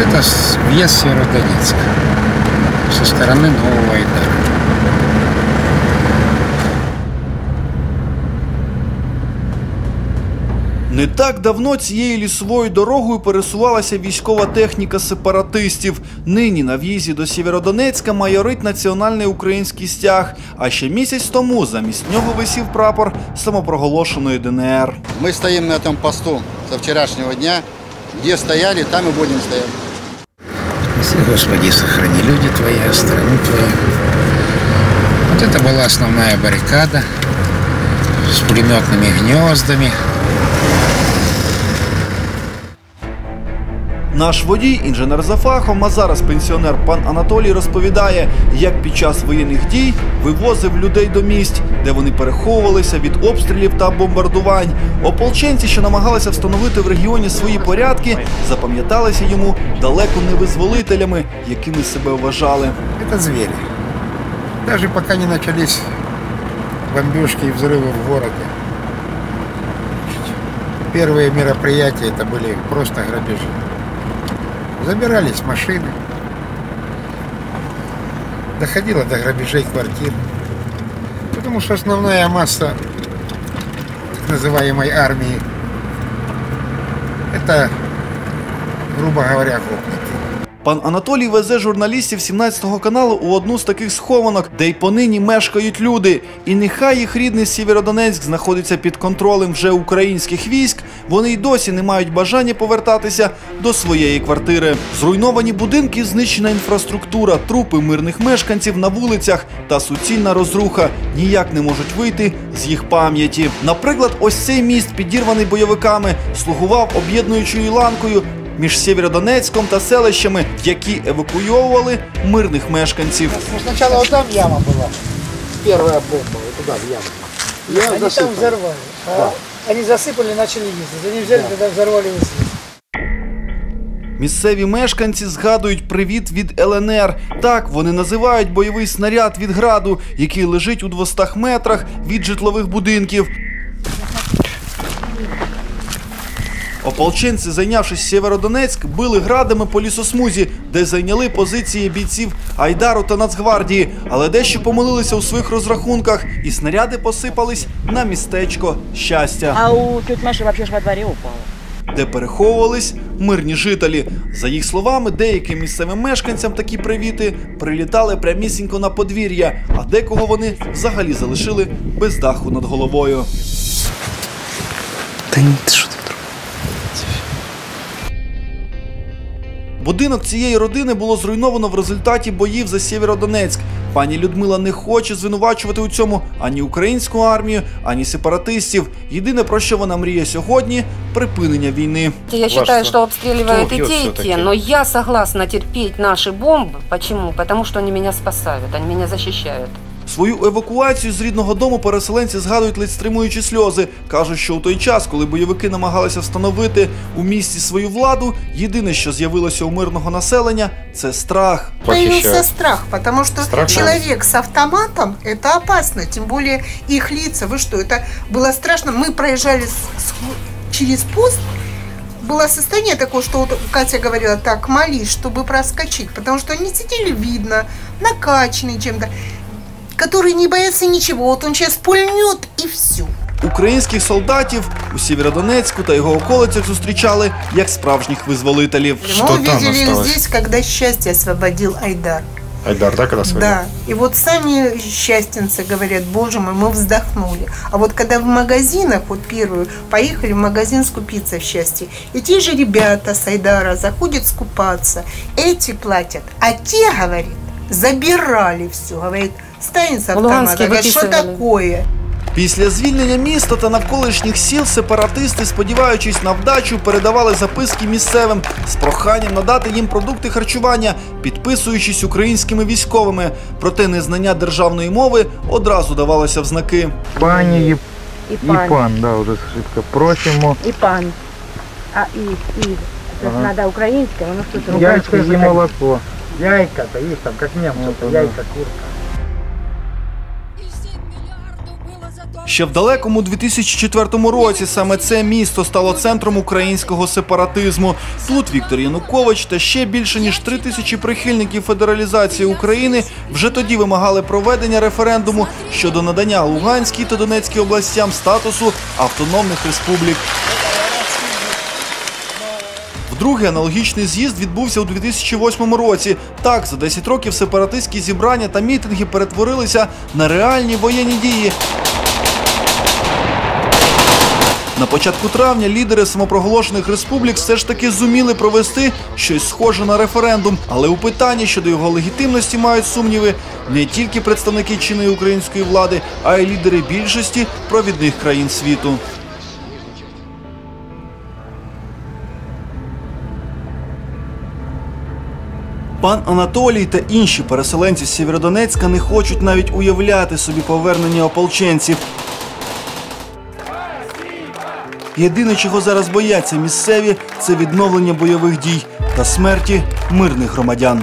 это с- въезд в Северодонецк со стороны Нового Айдара. Не так давно цією лісовою дорогою пересувалася військова техніка сепаратистів. Нині на в'їзді до Сєвєродонецька майорить національний український стяг. А ще місяць тому замість нього висів прапор самопроголошеної ДНР. Мы стоим на этом посту со вчерашнего дня. Где стояли, там и будем стоять. Спаси, Господи, сохрани люди Твои, страну Твою. Вот это была основная баррикада с пулеметными гнездами. Наш водій, інженер за фахом, а зараз пенсіонер пан Анатолій розповідає, як під час воєнних дій вивозив людей до місць, де вони переховувалися від обстрілів та бомбардувань. Ополченці, що намагалися встановити в регіоні свої порядки, запам'яталися йому далеко не визволителями, якими себе вважали. Это звери. Даже пока не начались бомбежки и взрывы в городе. Первые мероприятия это были просто грабежи. Забирались машины. Доходило до грабежей квартир. Потому что основная масса так называемой армии это, грубо говоря, гопники. Пан Анатолій везе журналістів 17-го каналу у одну з таких схованок, де й понині мешкають люди. І нехай їх рідний Сєвєродонецьк знаходиться під контролем вже українських військ, вони й досі не мають бажання повертатися до своєї квартири. Зруйновані будинки, знищена інфраструктура, трупи мирних мешканців на вулицях та суцільна розруха ніяк не можуть вийти з їх пам'яті. Наприклад, ось цей міст, підірваний бойовиками, слугував об'єднуючою ланкою між Сєвєродонецьком та селищами, які евакуйовували мирних мешканців. Ну, сначала вот там яма была. Первая бомба, вот туда, в яму. Я Они там засыпал. взорвали. А Они засыпали и начали ездить. Они взяли, тогда взорвали весь лес. Місцеві мешканці згадують привіт від ЛНР. Так вони називають бойовий снаряд від граду, який лежить у 200 метрах від житлових будинків. Ополченці, зайнявшись Сєвєродонецьк, били градами по лісосмузі, де зайняли позиції бійців Айдару та Нацгвардії, але дещо помилилися у своїх розрахунках, і снаряди посипались на містечко щастя. А у вообще ж во дворе упало. де переховувались мирні жителі. За їх словами, деяким місцевим мешканцям такі привіти прилітали прямісінько на подвір'я, а декого вони взагалі залишили без даху над головою. Будинок цієї родини було зруйновано в результаті боїв за Сєвєродонецьк. Пані Людмила не хоче звинувачувати у цьому ані українську армію, ані сепаратистів. Єдине про що вона мріє сьогодні припинення війни. Я считаю, что обстреливают Кто и бьет те, и всё-таки? те, но я согласна терпеть наши бомбы. Почему? Потому что они меня спасают, они меня защищают. Свою евакуацію з рідного дому переселенці згадують ледь стримуючи сльози. кажуть, що у той час, коли бойовики намагалися встановити у місті свою владу, єдине, що з'явилося у мирного населення, це страх. Похищают. Появился страх, потому что Страх, да. человек с автоматом – это опасно, тем более их лица. Вы что, это было страшно. Мы проезжали с- с- через пост, было состояние такое, что вот Катя говорила, так, молись, чтобы проскочить, потому что они сидели видно, накачанные чем-то, которые не боятся ничего. Вот он сейчас пульнет и все. Українських солдатів у Сєвєродонецьку та його околицях зустрічали як справжніх визволителів. Мы Что там увидели их осталось? здесь, когда счастье освободил Айдар. Айдар, да, когда свалил? Да. И вот сами счастьинцы говорят, боже мой, мы вздохнули. А вот когда в магазинах, вот первую, поехали в магазин скупиться в счастье, и те же ребята с Айдара заходят скупаться, эти платят, а те, говорит, забирали все, говорит, станет с В автомата, Луганске говорит, что выписывали. такое? Після звільнення міста та навколишніх сіл сепаратисти, сподіваючись на вдачу, передавали записки місцевим з проханням надати їм продукти харчування, підписуючись українськими військовими. Проте незнання державної мови одразу давалося в знаки. Пані і, И і пан. пан, да, уже шибко. Просимо И пан. А и, и. Это Ага. надо украинское, оно что-то яйця і языка. молоко. Яйка-то їх там, як немців, яйка, курка. Ще в далекому 2004 році саме це місто стало центром українського сепаратизму. Тут Віктор Янукович та ще більше ніж три тисячі прихильників федералізації України вже тоді вимагали проведення референдуму щодо надання Луганській та Донецькій областям статусу автономних республік. Вдруге аналогічний з'їзд відбувся у 2008 році. Так, за 10 років сепаратистські зібрання та мітинги перетворилися на реальні воєнні дії. На початку травня лідери самопроголошених республік все ж таки зуміли провести щось схоже на референдум, але у питанні щодо його легітимності мають сумніви не тільки представники чинної української влади, а й лідери більшості провідних країн світу. Пан Анатолій та інші переселенці з Сєвєродонецька не хочуть навіть уявляти собі повернення ополченців. Єдине, чого зараз бояться місцеві, це відновлення бойових дій та смерті мирних громадян.